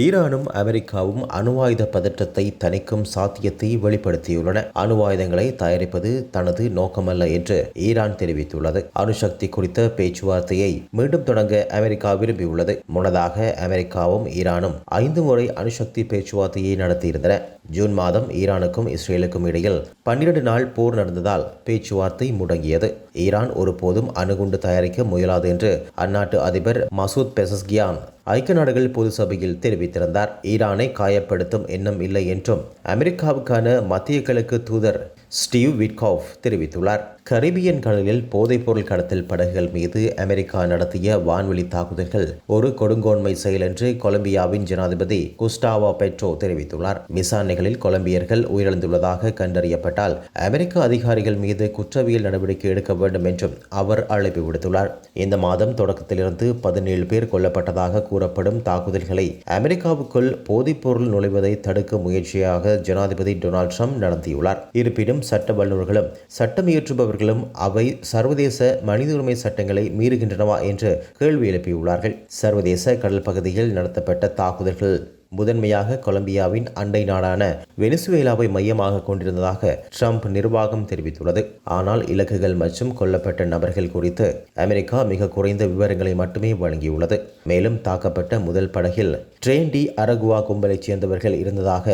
ஈரானும் அமெரிக்காவும் அணுவாயுத பதற்றத்தை தணிக்கும் சாத்தியத்தை வெளிப்படுத்தியுள்ளன. அணுவாயுதங்களை தயாரிப்பது தனது நோக்கமல்ல என்று ஈரான் தெரிவித்துள்ளது. அணுசக்தி குறித்த பேச்சுவார்த்தையை மீண்டும் தொடங்க அமெரிக்கா விரும்பியுள்ளது. முன்னதாக அமெரிக்காவும் ஈரானும் ஐந்து முறை அணுசக்தி பேச்சுவார்த்தையை நடத்தியிருந்தன. ஜூன் மாதம் ஈரானுக்கும் இஸ்ரேலுக்கும் இடையில் பன்னிரண்டு நாள் போர் நடந்ததால் பேச்சுவார்த்தை முடங்கியது. ஈரான் ஒருபோதும் அணுகுண்டு தயாரிக்க முயலாது என்று அந்நாட்டு அதிபர் மசூத் பெசஸ்கியான் ஐக்கிய நாடுகள் பொது சபையில் தெரிவித்திருந்தார். ஈரானை காயப்படுத்தும் எண்ணம் இல்லை என்றும் அமெரிக்காவுக்கான மத்திய கிழக்கு தூதர் ஸ்டீவ் விட்காஃப் தெரிவித்துள்ளார். கரிபியன் கடலில் போதைப்பொருள் கடத்தல் படகுகள் மீது அமெரிக்கா நடத்திய வான்வெளி தாக்குதல்கள் ஒரு கொடுங்கோன்மை செயல் என்று கொலம்பியாவின் ஜனாதிபதி குஸ்டாவா பெட்ரோ தெரிவித்துள்ளார். விசாரணைகளில் கொலம்பியர்கள் உயிரிழந்துள்ளதாக கண்டறியப்பட்டால் அமெரிக்க அதிகாரிகள் மீது குற்றவியல் நடவடிக்கை எடுக்க வேண்டும் என்றும் அவர் அழைப்பு விடுத்துள்ளார். இந்த மாதம் தொடக்கத்திலிருந்து பதினேழு பேர் கொல்லப்பட்டதாக கூறப்படும் தாக்குதல்களை அமெரிக்காவுக்குள் போதைப்பொருள் நுழைவதை தடுக்க முயற்சியாக ஜனாதிபதி டொனால்ட் ட்ரம்ப் நடத்தியுள்ளார். இருப்பினும் சட்ட வல்லுநர்களும் சட்டம் இயற்றுபவர்களும் அவை சர்வதேச மனித உரிமை சட்டங்களை மீறுகின்றனவா என்று கேள்வி எழுப்பியுள்ளார்கள். சர்வதேச கடல் பகுதியில் நடத்தப்பட்ட தாக்குதல்கள் முதன்மையாக கொலம்பியாவின் அண்டை நாடான வெனிசுவேலாவை மையமாக கொண்டிருந்ததாக ட்ரம்ப் நிர்வாகம் தெரிவித்துள்ளது. ஆனால் இலக்குகள் மற்றும் கொல்லப்பட்ட நபர்கள் குறித்து அமெரிக்கா மிக குறைந்த விவரங்களை மட்டுமே வழங்கியுள்ளது. மேலும் தாக்கப்பட்ட முதல் படகில் ட்ரெயின் டி அரகுவா கும்பலைச் சேர்ந்தவர்கள் இருந்ததாக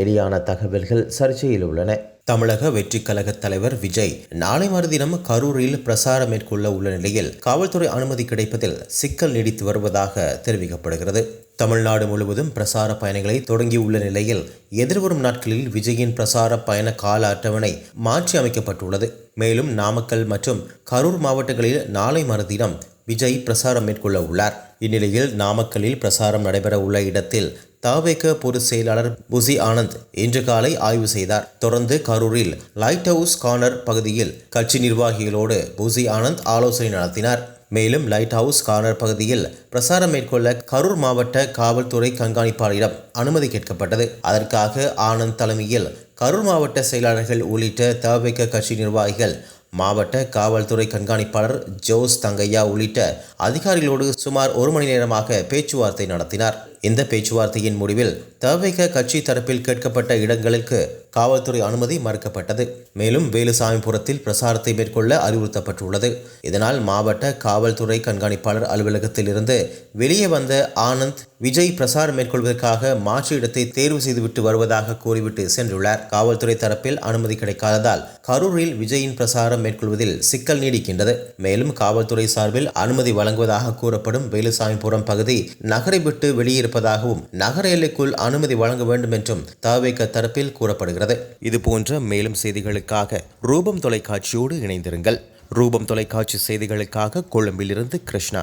வெளியான தகவல்கள் சர்ச்சையில் உள்ளன. தமிழக வெற்றி கழக தலைவர் விஜய் நாளை மறுதினம் கரூரில் பிரசாரம் மேற்கொள்ள உள்ள நிலையில் காவல்துறை அனுமதி கிடைப்பதில் சிக்கல் நீடித்து வருவதாக தெரிவிக்கப்படுகிறது. தமிழ்நாடு முழுவதும் பிரசார பயணங்களை தொடங்கியுள்ள நிலையில் எதிர்வரும் நாட்களில் விஜயின் பிரசார பயண கால அட்டவணை மாற்றி அமைக்கப்பட்டுள்ளது. மேலும் நாமக்கல் மற்றும் கரூர் மாவட்டங்களில் நாளை மறுதினம் விஜய் பிரசாரம் மேற்கொள்ள உள்ளார். இந்நிலையில் நாமக்கல்லில் பிரசாரம் நடைபெற உள்ள இடத்தில் தாவேக பொதுச் செயலாளர் புசி ஆனந்த் இன்று காலை ஆய்வு செய்தார். தொடர்ந்து கரூரில் லைட் ஹவுஸ் கார்னர் பகுதியில் கட்சி நிர்வாகிகளோடு புசி ஆனந்த் ஆலோசனை நடத்தினார். மேலும் லைட் ஹவுஸ் கார்னர் பகுதியில் பிரசாரம் மேற்கொள்ள கரூர் மாவட்ட காவல்துறை கண்காணிப்பாளரிடம் அனுமதி கேட்கப்பட்டது. அதற்காக ஆனந்த் தலைமையில் கரூர் மாவட்ட செயலாளர்கள் உள்ளிட்ட தவிக கட்சி நிர்வாகிகள் மாவட்ட காவல்துறை கண்காணிப்பாளர் ஜோஸ் தங்கையா உள்ளிட்ட அதிகாரிகளோடு சுமார் ஒரு மணி நேரமாக பேச்சுவார்த்தை நடத்தினார். இந்த பேச்சுவார்த்தையின் முடிவில் தவிக கட்சி தரப்பில் கேட்கப்பட்ட இடங்களுக்கு காவல்துறை அனுமதி மறுக்கப்பட்டது. மேலும் வேலுசாமிபுரத்தில் பிரசாரத்தை மேற்கொள்ள அறிவுறுத்தப்பட்டுள்ளது. இதனால் மாவட்ட காவல்துறை கண்காணிப்பாளர் அலுவலகத்தில் இருந்து வெளியே வந்த ஆனந்த் விஜய் பிரசாரம் மேற்கொள்வதற்காக மாற்று இடத்தை தேர்வு செய்துவிட்டு வருவதாக கூறிவிட்டு சென்றுள்ளார். காவல்துறை தரப்பில் அனுமதி கிடைக்காததால் கரூரில் விஜயின் பிரசாரம் மேற்கொள்வதில் சிக்கல் நீடிக்கின்றது. மேலும் காவல்துறை சார்பில் அனுமதி வழங்குவதாக கூறப்படும் வேலுசாமிபுரம் பகுதி நகரை விட்டு இருப்பதாகவும் நகர எல்லைக்குள் அனுமதி வழங்க வேண்டும் என்றும் தவேக தரப்பில் கூறப்படுகிறது. இது போன்ற மேலும் செய்திகளுக்காக ரூபம் தொலைக்காட்சியோடு இணைந்திருங்கள். ரூபம் தொலைக்காட்சி செய்திகளுக்காக கொழும்பிலிருந்து கிருஷ்ணா.